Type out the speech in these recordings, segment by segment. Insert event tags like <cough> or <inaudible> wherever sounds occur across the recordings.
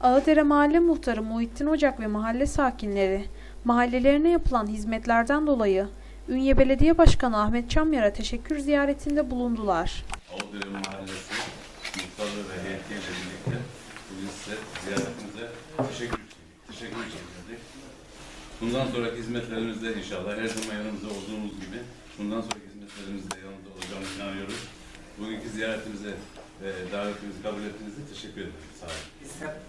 Ağıdere Mahalle Muhtarı Muhittin Ocak ve mahalle sakinleri mahallelerine yapılan hizmetlerden dolayı Ünye Belediye Başkanı Ahmet Çamyar'a teşekkür ziyaretinde bulundular. Avdere Mahallesi muhtarlığı ve heyetiyle birlikte bugün size ziyaretinize teşekkür, teşekkür çekildik. Bundan sonraki hizmetlerimizde inşallah her zaman yanımızda olduğumuz gibi bundan sonraki hizmetlerimizde yanımızda olacağımıza inanıyoruz. Bugünkü ziyaretimize ve davetimizi kabul ettiğiniz için teşekkür ederim. Sağ olun.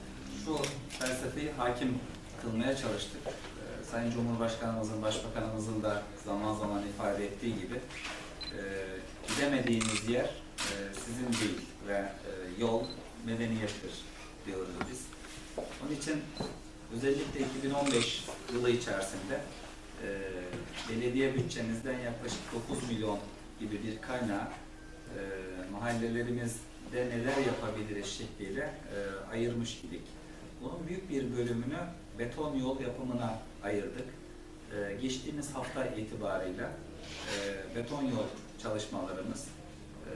Felsefeyi hakim kılmaya çalıştık. Ee, Sayın Cumhurbaşkanımızın, Başbakanımızın da zaman zaman ifade ettiği gibi e, gidemediğiniz yer e, sizin değil ve e, yol medeniyettir diyoruz biz. Onun için özellikle 2015 yılı içerisinde e, belediye bütçemizden yaklaşık 9 milyon gibi bir kaynağı e, mahallelerimizde neler yapabiliriz şekliyle e, ayırmış idik. Bunun büyük bir bölümünü beton yol yapımına ayırdık. E, geçtiğimiz hafta itibarıyla e, beton yol çalışmalarımız e,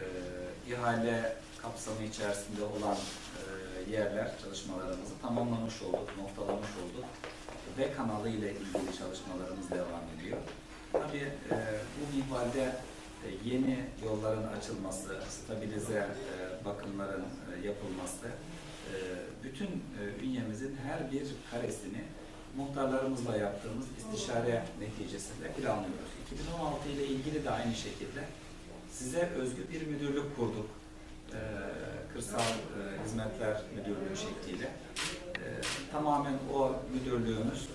ihale kapsamı içerisinde olan e, yerler çalışmalarımızı tamamlamış olduk, noktalamış olduk. Ve kanalı ile ilgili çalışmalarımız devam ediyor. Tabii e, bu minvalde e, yeni yolların açılması, stabilize e, bakımların e, yapılması, e, bütün e, her bir karesini muhtarlarımızla yaptığımız istişare neticesinde planlıyoruz. 2016 ile ilgili de aynı şekilde size özgü bir müdürlük kurduk. E, Kırsal e, Hizmetler Müdürlüğü şekliyle. E, Tamamen o müdürlüğümüz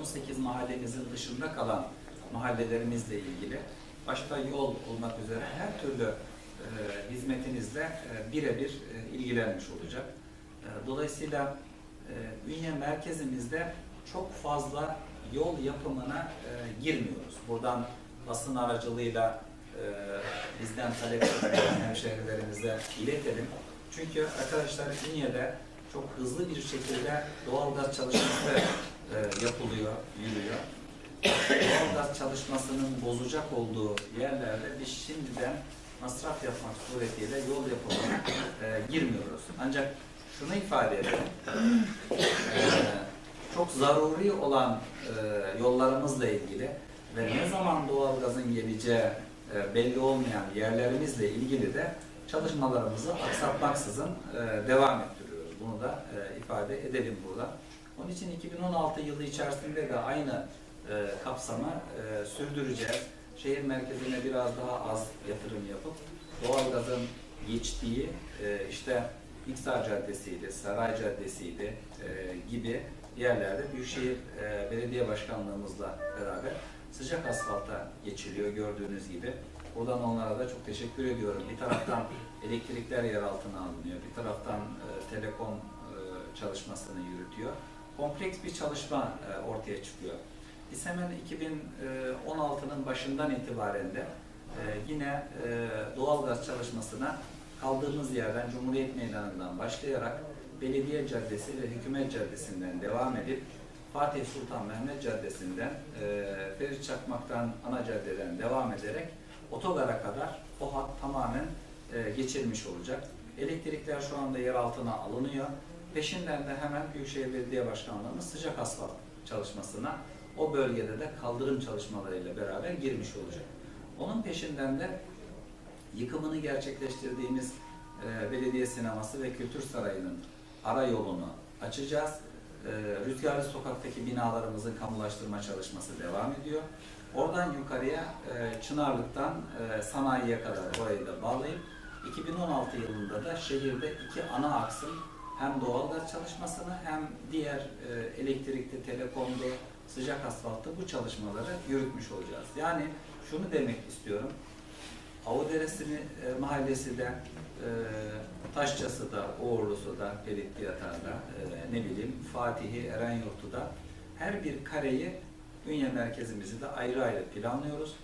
18 mahallemizin dışında kalan mahallelerimizle ilgili başta yol olmak üzere her türlü e, hizmetinizle e, birebir e, ilgilenmiş olacak. E, dolayısıyla e, Ünye merkezimizde çok fazla yol yapımına e, girmiyoruz. Buradan basın aracılığıyla e, bizden talep edilen <clears throat> hemşehrilerimize iletelim. Çünkü arkadaşlar Ünye'de çok hızlı bir şekilde doğalgaz çalışması e, yapılıyor, yürüyor. Doğalgaz çalışmasının bozacak olduğu yerlerde biz şimdiden masraf yapmak suretiyle yol yapımına e, girmiyoruz. Ancak şunu ifade edelim. E, çok zaruri olan e, yollarımızla ilgili ve ne zaman doğalgazın geleceği e, belli olmayan yerlerimizle ilgili de çalışmalarımızı aksatmaksızın e, devam ettiriyoruz. Bunu da ifade edelim burada. Onun için 2016 yılı içerisinde de aynı kapsamı sürdüreceğiz. Şehir merkezine biraz daha az yatırım yapıp doğalgazın geçtiği işte İksar Caddesi'ydi, Saray Caddesi'ydi e, gibi yerlerde Büyükşehir e, Belediye Başkanlığımızla beraber sıcak asfalta geçiliyor gördüğünüz gibi. Buradan onlara da çok teşekkür ediyorum. Bir taraftan elektrikler yer altına alınıyor, bir taraftan e, telekom e, çalışmasını yürütüyor. Kompleks bir çalışma e, ortaya çıkıyor. Biz hemen 2016'nın başından itibaren de e, yine e, doğalgaz çalışmasına kaldığımız yerden Cumhuriyet Meydanı'ndan başlayarak Belediye Caddesi ve Hükümet Caddesi'nden devam edip Fatih Sultan Mehmet Caddesi'nden e, Ferit Çakmak'tan ana caddeden devam ederek otogara kadar o hat tamamen e, geçilmiş olacak. Elektrikler şu anda yer altına alınıyor. Peşinden de hemen Büyükşehir Belediye Başkanlığımız sıcak asfalt çalışmasına o bölgede de kaldırım çalışmalarıyla beraber girmiş olacak. Onun peşinden de yıkımını gerçekleştirdiğimiz e, belediye sineması ve kültür sarayının ara yolunu açacağız. E, Rüzgarlı sokaktaki binalarımızın kamulaştırma çalışması devam ediyor. Oradan yukarıya e, Çınarlık'tan e, sanayiye kadar orayı da bağlayıp 2016 yılında da şehirde iki ana aksın hem doğalgaz çalışmasını hem diğer e, elektrikli, telekomdu, sıcak asfaltta bu çalışmaları yürütmüş olacağız. Yani şunu demek istiyorum. Avuderesi'ni e, mahallesi de, e, Taşçası da, Uğurlusu da, Pelit Yatar'da, e, ne bileyim Fatih'i, Erenyurt'u da her bir kareyi Ünye merkezimizi de ayrı ayrı planlıyoruz.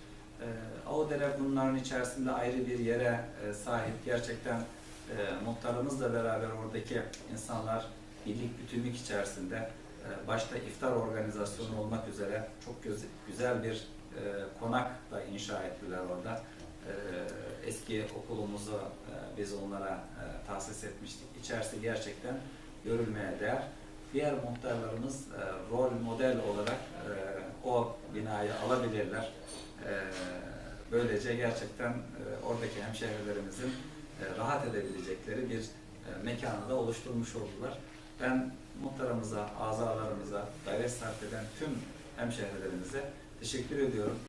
E, Avudere bunların içerisinde ayrı bir yere e, sahip. Gerçekten e, muhtarımızla beraber oradaki insanlar birlik bütünlük içerisinde e, başta iftar organizasyonu olmak üzere çok güzel bir e, konak da inşa ettiler orada. E, eski okulumuzu e, biz onlara e, tahsis etmiştik. İçerisi gerçekten görülmeye değer. Diğer muhtarlarımız e, rol model olarak o binayı alabilirler. Böylece gerçekten oradaki hemşehrilerimizin rahat edebilecekleri bir mekanı da oluşturmuş oldular. Ben muhtarımıza, azalarımıza, gayret sarf eden tüm hemşehrilerimize teşekkür ediyorum.